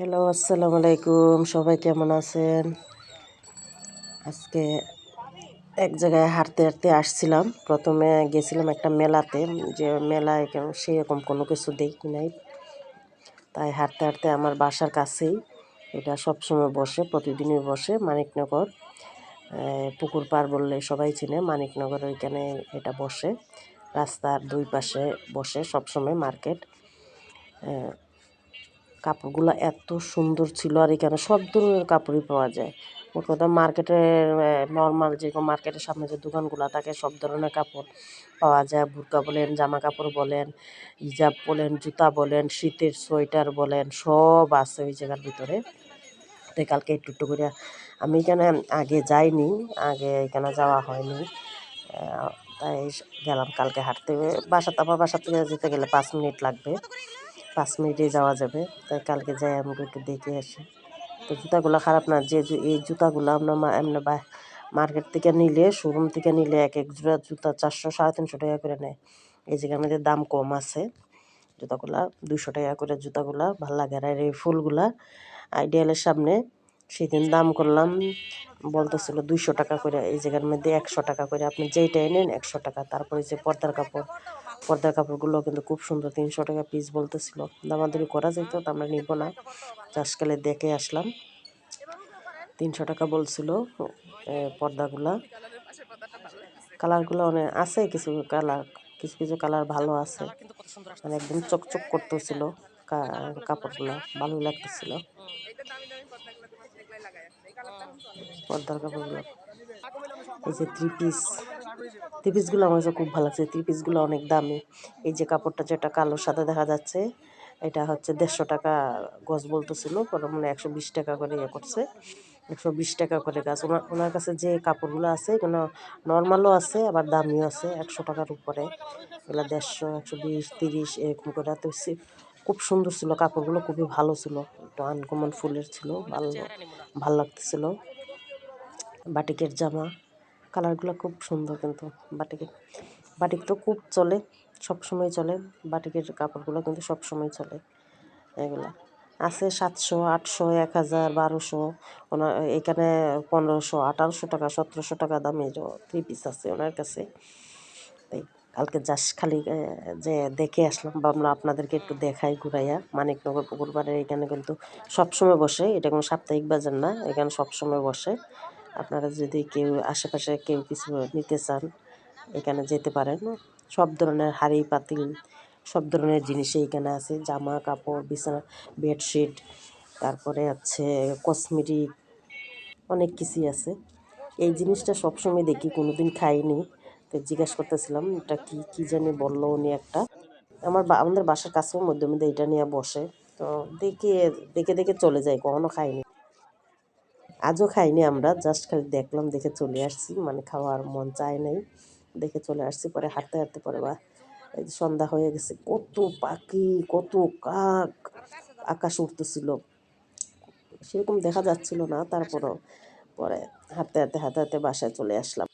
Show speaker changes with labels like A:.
A: Hello, আসসালামু আলাইকুম। সবাই কেমন আছেন? আজকে এক জায়গায় হাঁটতে হাঁটতে আসছিলাম। প্রথমে গেছিলাম একটা মেলাতে, যে মেলায় সেরকম কোনো কিছু দেখি নাই। তাই হাঁটতে হাঁটতে আমার বাসার কাছেই এটা সবসময় বসে, প্রতিদিনই বসে মানিকনগর। পুকুর পার বললে সবাই চিনে, মানিকনগর ওইখানে এটা বসে। রাস্তার দুই পাশে বসে সবসময় মার্কেট। কাপড়গুলো এত সুন্দর ছিল আর এখানে সব ধরনের কাপড়ই পাওয়া যায়। মোট কথা মার্কেটের নর্মাল যেরকম মার্কেটের সামনে যে দোকানগুলো থাকে, সব ধরনের কাপড় পাওয়া যায়। বুরকা বলেন, জামা কাপড় বলেন, হিজাব বলেন, জুতা বলেন, শীতের সোয়েটার বলেন, সব আছে ওই জায়গার ভিতরে। তাই কালকে একটু একটু করে আমি এখানে আগে যাইনি, আগে এখানে যাওয়া হয়নি। তাই গেলাম কালকে হাঁটতে। বাসা আমার বাসা থেকে যেতে গেলে পাঁচ মিনিট লাগবে। পাঁচ মিনিটে যাওয়া যাবে। তাই কালকে যাই আমি একটু দেখে আসি। তো জুতাগুলো খারাপ না, যে এই জুতাগুলো আমরা এমনি বা মার্কেট থেকে নিলে শোরুম থেকে নিলে এক এক জোড়া জুতা চারশো, সাড়ে তিনশো টাকা করে নেয়। এই জায়গায় আমাদের দাম কম আছে, জুতাগুলা দুশো টাকা করে জুতাগুলা, ভালো লাগে আর এই ফুলগুলা। আইডিয়ালের সামনে সেদিন দাম করলাম বলতেছিল দুইশো টাকা করে, এই জায়গার মধ্যে একশো টাকা করে। আপনি যেইটাই নেন একশো টাকা। তারপরে যে পর্দার কাপড়, পর্দার কাপড়গুলো কিন্তু খুব সুন্দর, তিনশো টাকা পিস বলতেছিল। দামাদারি করা যেত তা আমরা নিব না। চাষকালে দেখে আসলাম। তিনশো টাকা বলছিল পর্দাগুলা। কালারগুলো অনেক আছে, কিছু কালার, কিছু কিছু কালার ভালো আছে। মানে একদম চকচক করতেছিল। কাপড়গুলো ভালো লাগতেছিল। পর্দার কাপড়গুলো। এই যে থ্রি পিস থ্রি পিসগুলো আমার কাছে খুব ভালো লাগছে। থ্রি পিসগুলো অনেক দামি। এই যে কাপড়টা যেটা কালো, সাদা দেখা যাচ্ছে, এটা হচ্ছে দেড়শো টাকা গজ বলতেছিল, পরে মানে একশো বিশ টাকা করে ইয়ে করছে। একশো বিশ টাকা করে গাছ ওনার ওনার কাছে যে কাপড়গুলো আছে, এগুলো নর্মালও আছে, আবার দামিও আছে, একশো টাকার উপরে। এগুলো দেড়শো, একশো বিশ, তিরিশ, এরকম করে। তো খুব সুন্দর ছিল, কাপড়গুলো খুবই ভালো ছিল। একটু আনকমন ফুলের ছিল, ভালো ভালো লাগতেছিল। বাটিকের জামা, কালারগুলো খুব সুন্দর কিন্তু বাটিকের বাটিক তো খুব চলে সব সময় চলে। বাটিকের কাপড়গুলো কিন্তু সব সময় চলে এগুলা। আছে সাতশো, আটশো, এক হাজার, বারোশো ওনার এখানে পনেরোশো, আঠারোশো টাকা, সতেরোশো টাকা দামে থ্রি পিস আছে ওনার কাছে। তাই কালকে যাস খালি যে দেখে আসলাম বা আমরা আপনাদেরকে একটু দেখাই ঘুরাইয়া। মানিকনগর পুকুরবাড়ির এখানে কিন্তু সবসময় বসে, এটা কোনো সাপ্তাহিক বাজার না, এখানে সবসময় বসে। আপনারা যদি কেউ আশেপাশে কেউ কিছু নিতে চান, এখানে যেতে পারেন। সব ধরনের হাড়ি, পাতিল, সব ধরনের জিনিসই এখানে আছে। জামা, কাপড়, বিছানা, বেডশিট, তারপরে আছে কসমেটিক, অনেক কিছুই আছে। এই জিনিসটা সবসময় দেখি কোনো দিন খাইনি। তো জিজ্ঞাসা করতেছিলাম, এটা কি কি জানি বলল উনি একটা। আমার আমাদের বাসার কাছেও মধ্যে মধ্যে এটা নিয়ে বসে। তো দেখে দেখে দেখে চলে যাই কখনো খাইনি। আজও খাইনি আমরা, জাস্ট খালি দেখলাম, দেখে চলে আসছি। মানে খাওয়ার মন চায় নাই, দেখে চলে আসছি, পরে হাঁটতে হাঁটতে পরে বা সন্ধ্যা হয়ে গেছে, কত পাখি, কত কাক, আকাশ উঠতেছিল সেরকম দেখা যাচ্ছিল না, তারপরও পরে হাঁটতে হাঁটতে হাঁটতে হাঁটতে বাসায় চলে আসলাম।